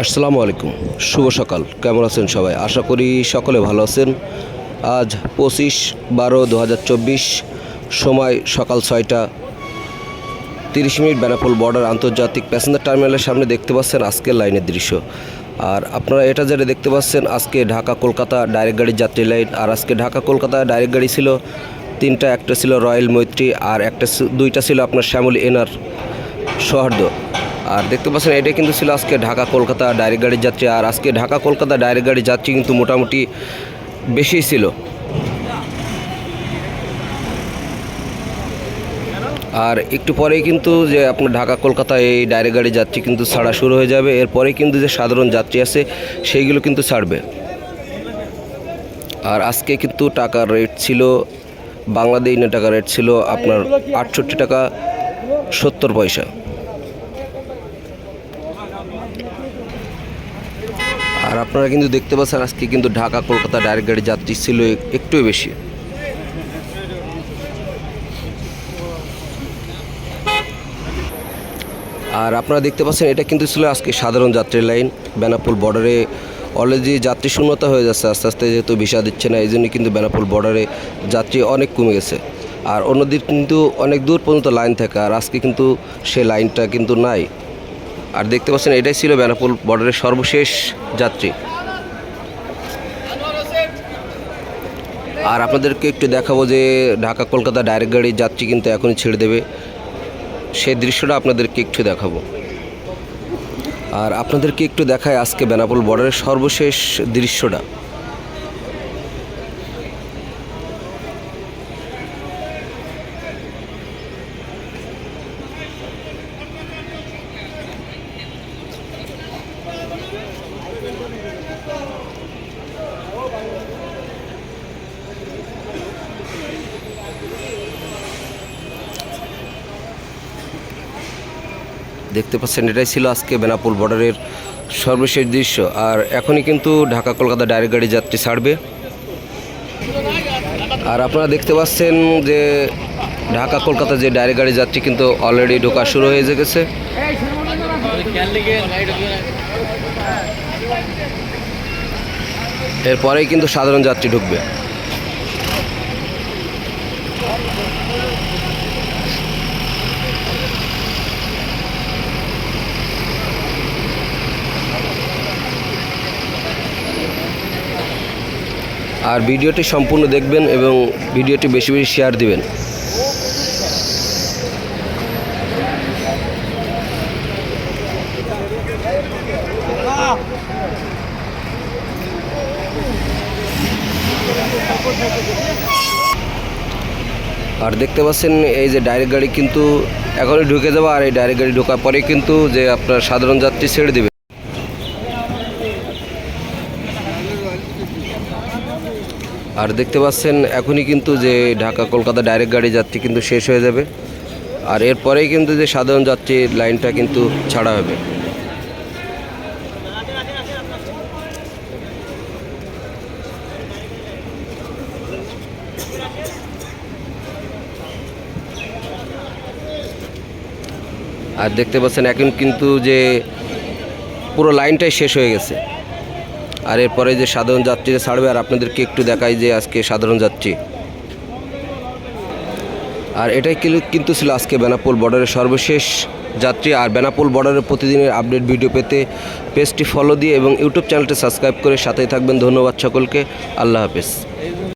আসসালামু আলাইকুম। শুভ সকাল। কেমন আছেন সবাই? আশা করি সকলে ভালো আছেন। আজ পঁচিশ বারো দু সময় সকাল ছয়টা। তিরিশ মিনিট বেনাপোল বর্ডার আন্তর্জাতিক প্যাসেঞ্জার টার্মিনালের সামনে দেখতে পাচ্ছেন আজকের লাইনের দৃশ্য। আর আপনারা এটা যেটা দেখতে পাচ্ছেন, আজকে ঢাকা কলকাতা ডাইরেক্ট গাড়ির যাত্রী লাইন। আর আজকে ঢাকা কলকাতা ডাইরেক্ট গাড়ি ছিল, তিনটা, একটা ছিল রয়্যাল মৈত্রী, আর একটা দুইটা ছিল আপনার শ্যামল এনার সৌহার্দ্য। আর দেখতে পাচ্ছেন এটা কিন্তু ছিল আজকে ঢাকা কলকাতা ডাইরেক্ট গাড়ির যাত্রী। আর আজকে ঢাকা কলকাতা ডাইরেক্ট গাড়ির যাত্রী কিন্তু মোটামুটি বেশি ছিল। আর একটু পরেই কিন্তু যে আপনার ঢাকা কলকাতা এই ডাইরেক্ট গাড়ির যাত্রী কিন্তু ছাড়া শুরু হয়ে যাবে। এরপরে কিন্তু যে সাধারণ যাত্রী আছে, সেইগুলো কিন্তু ছাড়বে। আর আজকে কিন্তু টাকার রেট ছিল, বাংলাদেশি টাকার রেট ছিল আপনার আটষট্টি টাকা সত্তর পয়সা। আর আপনারা কিন্তু দেখতে পাচ্ছেন আজকে কিন্তু ঢাকা, কলকাতা ডাইরেক্ট গাড়ির যাত্রী ছিল এক- একটু বেশি। আর আপনারা দেখতে পাচ্ছেন, এটা কিন্তু ছিল আজকে সাধারণ যাত্রী লাইন। বেনাপুল বর্ডারে অলরেডি যাত্রী শূন্যতা হয়ে যাচ্ছে, আস্তে আস্তে যেহেতু ভিসা দিচ্ছে না এই জন্য কিন্তু বেনাপুল বর্ডারে যাত্রী অনেক কমে গেছে। আর অন্যদিন কিন্তু অনেক দূর পর্যন্ত লাইন থাকে, আর আজকে কিন্তু সে লাইনটা কিন্তু নাই। আর দেখতে পাচ্ছেন এটাই ছিল বেনাপুল বর্ডারের সর্বশেষ যাত্রী। আর আপনাদেরকে একটু দেখাবো যে ঢাকা কলকাতা ডাইরেক্ট গাড়ির যাত্রী কিন্তু এখনই ছেড়ে দেবে। সেই দৃশ্যটা আপনাদেরকে একটু দেখাবো। আর আপনাদেরকে একটু দেখায় আজকে বেনাপুল বর্ডারের সর্বশেষ দৃশ্যটা। দেখতে পাচ্ছেন, এটাই ছিল আজকে বেনাপোল বর্ডারের সর্বশেষ দৃশ্য। আর এখনই কিন্তু ঢাকা কলকাতা ডাইরেক্ট গাড়ি যাত্রী ছাড়বে। আর আপনারা দেখতে পাচ্ছেন যে ঢাকা কলকাতা যে ডাইরেক্ট গাড়ি যাত্রী কিন্তু অলরেডি ঢোকা শুরু হয়ে গেছে। এরপরেই কিন্তু সাধারণ যাত্রী ঢুকবে। আর ভিডিওটি সম্পূর্ণ দেখবেন এবং ভিডিওটি বেশি বেশি শেয়ার দিবেন। আর দেখতে পাচ্ছেন এই যে ডাইরেক্ট গাড়ি কিন্তু এখনই ঢুকে যাবে, আর এই ডাইরেক্ট গাড়ি ঢোকার পরে কিন্তু যে আপনার সাধারণ যাত্রী ছেড়ে দেবে। আর দেখতে পাচ্ছেন এখনই কিন্তু যে ঢাকা কলকাতা ডাইরেক্ট গাড়ি যাত্রী কিন্তু শেষ হয়ে যাবে। আর এরপরেই কিন্তু যে সাধারণ যাত্রী লাইনটা কিন্তু ছাড়া হবে। আর দেখতে পাচ্ছেন এখন কিন্তু যে পুরো লাইনটাই শেষ হয়ে গেছে। আর এরপরে যে সাধারণ যাত্রীরা ছাড়বে, আর আপনাদেরকে একটু দেখাই যে আজকে সাধারণ যাত্রী। আর এটাই কিন্তু ছিল আজকে বেনাপোল বর্ডারের সর্বশেষ যাত্রী। আর বেনাপোল বর্ডারের প্রতিদিনের আপডেট ভিডিও পেতে পেজটি ফলো দিয়ে এবং ইউটিউব চ্যানেলটি সাবস্ক্রাইব করে সাথেই থাকবেন। ধন্যবাদ সকলকে। আল্লাহ হাফেজ।